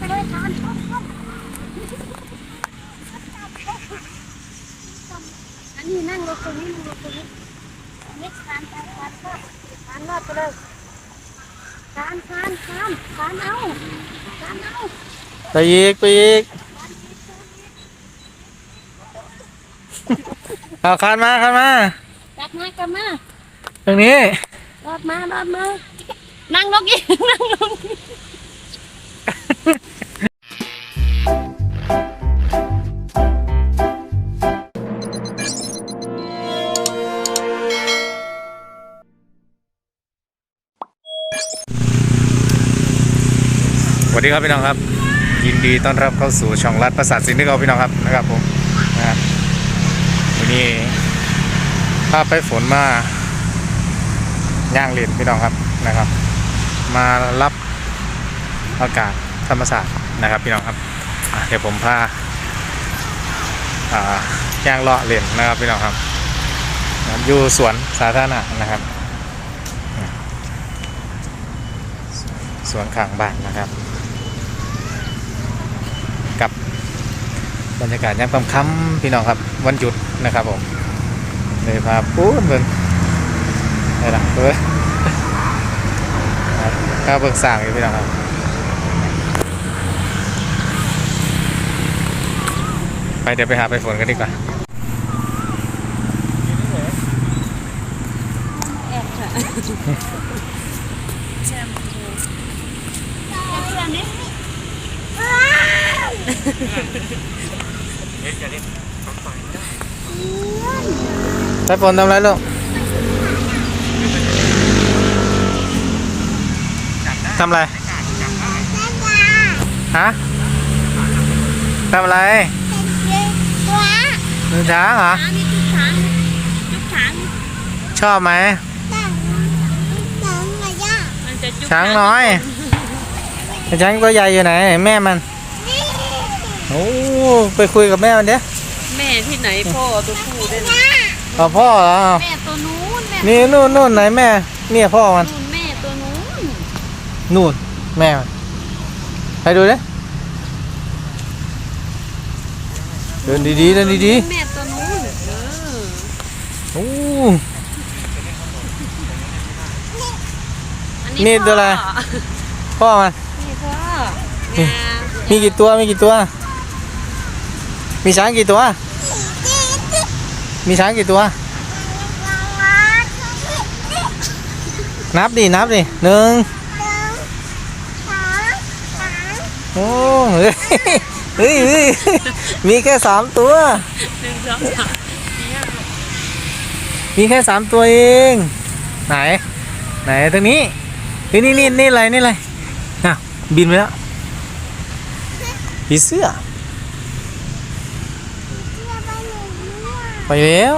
ไปเลยคานเข้าเข้าอันนี้นั่งรถตรงนี้นั่งรถตรงนี้เล็กคานไปเข้าคานรอดไปเลยคานคานคานคานเอาคานเอาไปอีกไปอีก เอาคานมาคานมากลับมากลับมาตรงนี้รอดมารอดมา นั่งลงอีกนั่งลงอีกสวัสดีครับพี่น้องครับ ยินดีต้อนรับเข้าสู่ช่องรัฐประสาทสินนึกเอาพี่น้องครับนะครับผมนะ มีภาพไปฝนมาย่างเรียนพี่น้องครับนะครับ มารับอากาศธรรมศาสตร์นะครับพี่น้องครับเดี๋ยวผมพาย่างเลาะเรียนนะครับพี่น้องครับอยู่สวนสาธารณะนะครับสวนข้างบ้านนะครับ บบรรยากาศยามค่ำๆพี่น้องครับวันหยุดนะครับผมเลยพาปูนเบิ่งได้ละเบิ่งครับข้าวเบิ่งสร้างอยู่พี่น้องครับไปเดี๋ยวไปหาไปฝนกันดีกว่าแอบค่ะแชม พูแชมพูนี้ไปฝนทำไรลูกทำไรฮะทำอะไรดูช้างเหรอช้างนี่จุกช้างจุกช้างชอบไหมมันจะจุกช้างน้อยช้างตัวใหญ่อยู่ไหน แม่มันโอ้ ไปคุยกับแม่มันเดี๋ยวแม่ที่ไหนพ่อตัวผู้ได้นะเอาพ่อเหรอแม่ตัวนู้นแม่นี่นู่นนู่นไหนแม่ เนี่ยพ่อมัน นู่นแม่ตัวนู้นนู่นแม่มันไปดูดิเดินดีๆเดินดีแม่ตัวนู้นเออๆโอ้อันนี่ตัวอะไรพ่อมันนี่พ่อนี่งามมีกี่ตัวมีกี่ตัว มีช้างกี่ตัว มีช้างกี่ตัว นับดิ นับดิหนึ่งโอ้เฮ้ยเฮ้ยมีแค่สามตัว มีแค่สามตัวเอง ไหน ไหนตรงนี้ นี่นี่นี่อะไรนี่อะไรน่ะบินไปแล้วผีเสื้อ ไปแล้ว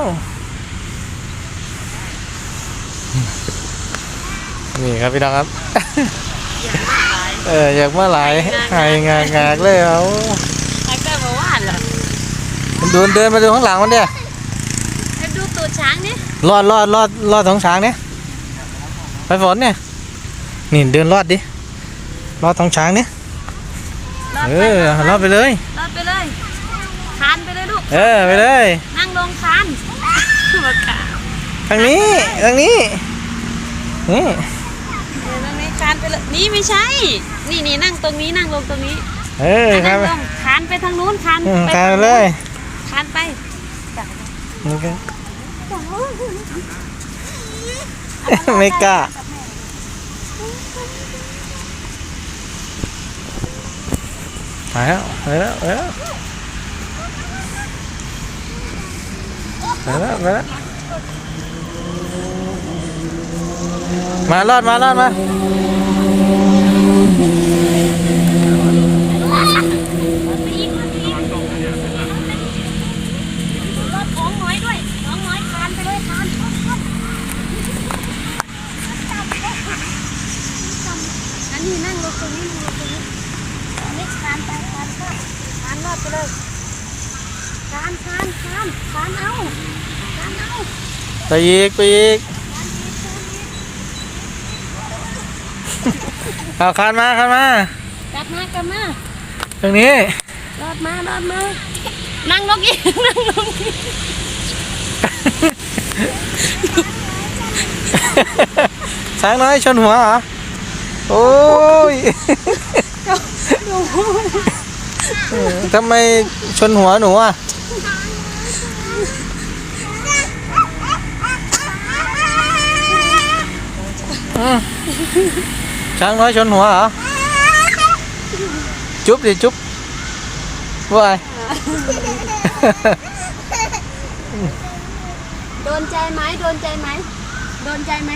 นี่ครับพี่น้องครับ เอออยากมาหลายหายงากงากเลยเอาใครได้มาว่านเหรอเดินเดินมาดูข้างหลังมันเดียให้ดูตัวช้างนี่รอดรอดรอดรอดสองช้างเนี่ยไปฝนเนี่ยนี่เดินรอดดิรอดสองช้างเนี่ยรอดเอไปอรอดไปเลยรอดไปเลยคานไป เลยลูกเออไปเลย นั่งลงคานมากาทางนี้ ทางนี้ นี่เดี๋ยวนั่งในคานไปเลยนี่ไม่ใช่ นี่นี่นั่งตรงนี้นั่งลงตรงนี้เออครันั่บงลงคานไปทางนู้นคานอืมไปคานไปทางเลนู้นยคานไปนี่ก็ไม่กล้าไปแล้วไปแล้วไปแล้ว มาแล้วมาแล้วมาลอดมาลอดมา รถของน้อยด้วยน้องน้อยคานไปเลยคานเข้าเข้าอันนี้นั่งรถตรงนี้นั่งรถตรงนี้เล็กคานไปคานเข้าคานรอดไปเลยคานคานคานคานเอาค ไปอีกไปอีกเอาคานมาคานมากลับมากลับมาตรงนี้รอดมารอดมานั่งนกอีกนั่งนกอีกช้างน้อยชนหัวเหรอโอ้ยเออทำไมชนหัวหนูอะ ช้างน้อยชนหัวเหรอ จุ๊บดิจุ๊บว่าไงโดนใจไหมโดนใจไหมโดนใจไหม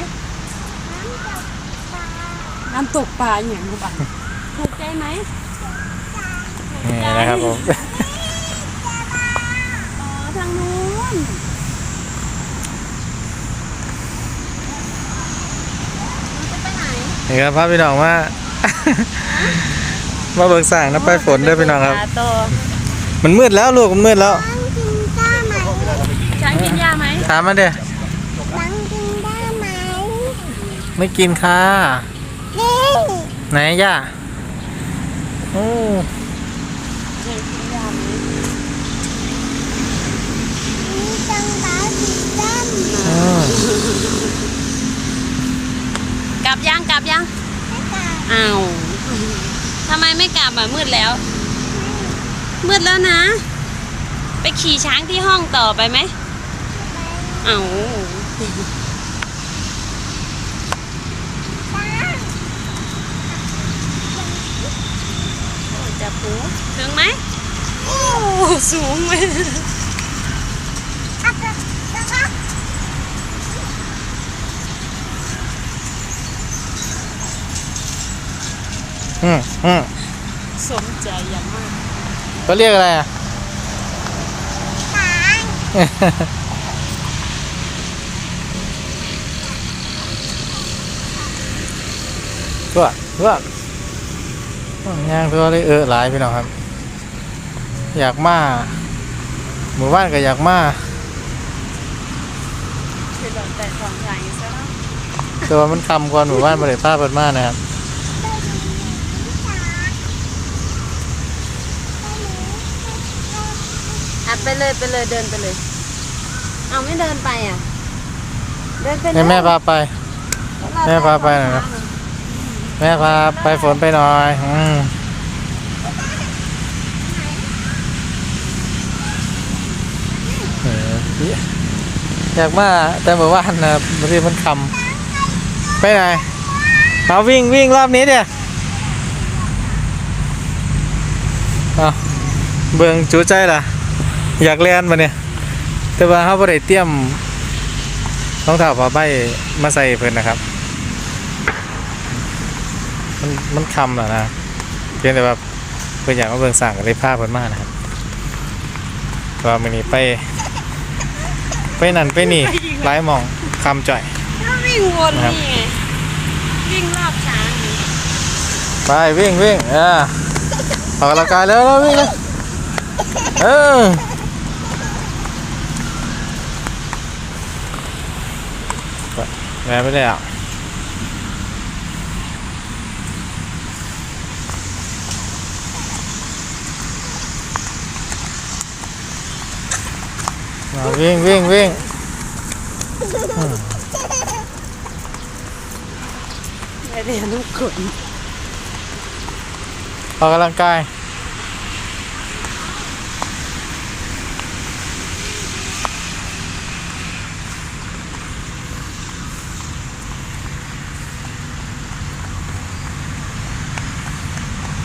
น้ำตกปลาอย่างนี้ป่ะถูกใจไหมนี่นะครับผม อ๋อทางนู้นจะไปไห นนี่ครับพาพี่น้องว่ามาเบิกสั่งน้ำไปฝนด้วยพี่น้องครับปลาโตมันมืดแล้วลูกมันมืดแล้วช้างกินยาไหมถามมาเด้ช้างกินได้ไหมไม่กินค่ะไหนย่าโอ้ จังหวะสีด อืม กลับยังกลับยังอ้าวทำ ไมไม่กลับอะมืดแล้ว มืดแล้วนะ ไปขี่ช้างที่ห้องต่อไปไหมเอาจับหูถึงไหมโอ้สูงเลยอืมอืม สมใจอย่างมากก็เรียกอะไรอะตัวตัวย่างตัวเลยเออหลายพี่น้องครับ อยากมาหมู่บ้านก็อยากมาคือโดนแต่ของทางซะแล้วแต่ว่ามันคำก่อนหมู่บ้านบริภาพเปิดมานะครับ อัด ไปเลยไปเลยเดินไปเลย เอาไม่เดินไปอะ เดินไปเลยให้แม่พาไป แม่พาไปหน่อยนะ แม่พาไปฝนไปหน่อยอืมเอออยากมาแต่หมู่บ้านนะบางทีมันคำไปไหนเอาวิ่งวิ่งรอบนี้เดียวเอาเบิ่งจูใจล่ะ อยากเรียนมาเนี่ย แต่ว่าเขาบ่ได้เตรียมรองเท้าผ้าใบมาใส่เพิ่นนะครับ มันมันคำแล้วนะเพียงแต่ว่าเพิ่นอยากมาเบิ่งสั่งกับเลยผ้าเพิ่นมานะครับเพราะว่ามื้อนี้ไป ไปนั่นไปนี่หลายหมองคำจ่อยก็วิ่งวนนะครับนี่ไงวิ่งรอบช้างนี่ไปวิ่งวิ่งเออออกกำลังกายแล้วแล้ววิ่งเลยเออ แม่ไม่ได้อะมาวิ่งวิ่งวิ่งเดี๋ยวเดี๋ยวน้ำกรดออกกำลังกาย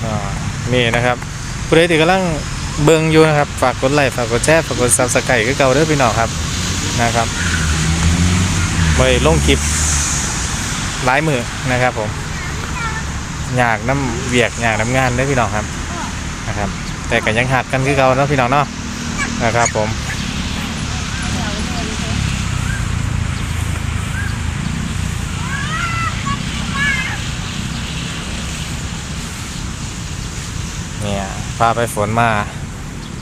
อ่า นี่นะครับผู้ใดที่กำลังเบิ่งอยู่นะครับ ฝากกดไลค์ฝากกดแชร์ฝากกดซับสไครต์ก็เก่าเด้อพี่น้องครับนะครับไปลงคลิปหลายมือนะครับผมอยากน้ำเวียกอยากน้ำงานเด้อพี่น้องครับนะครับ แต่ก็ยังหักกันคือเก่าเนาะพี่น้องเนาะนะครับผมเนี่ย พาไปฝนมา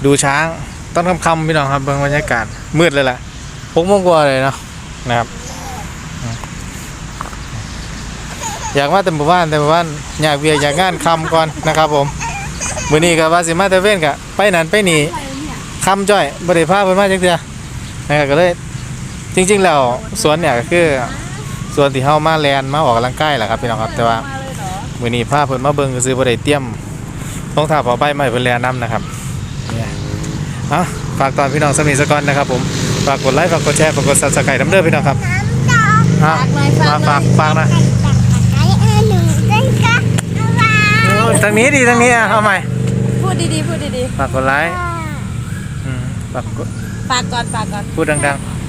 ดูช้างต้นคำๆพี่น้องครับเบิ่งบรรยากาศมืดเลยแหละหกมงกว่าเลยเนาะนะครับ อยากมาแต่หมู่บ้านแต่หมู่บ้านอยากเวียอยากงานคำก่อนนะครับผมมือนี้ก็ว่าสิมาแต่เว้นกะไปนั่นไปนี่คำจ้อยบ่ได้พเพิ่นมาจักเทื่อนะครับก็เลยจริงๆแล้วสวนเนี่ยก็คือสวนที่เฮามาแลนมาออกกำลังกายแหละครับพี่น้องครับแต่ว่ามือนี้พาเพิ่นมาเบิ่งก็ซื้อบ่ได้เตรียม องเท้าผ้าใบมาให้เพิ่นแลนนํนะครับเนี่ยเอาฝากตอนพี่น้องสมีสกอนนะครับผมฝากกดไลค์ฝากกดแชร์ฝากกด Subscribe นำเด้อพี่น้องครับน้ำดอกเอาฝากหน่อยฝากหน่อยฝากฝากนะไอ้เออหนึ่งเส้นก็เอาไว้โอ้ยทางนี้ดีทางนี้อะเอาใหม่พูดดีๆพูดดีฝากกดไลค์อืมฝากกดๆฝากก่อนฝากก่อนพูดดังๆ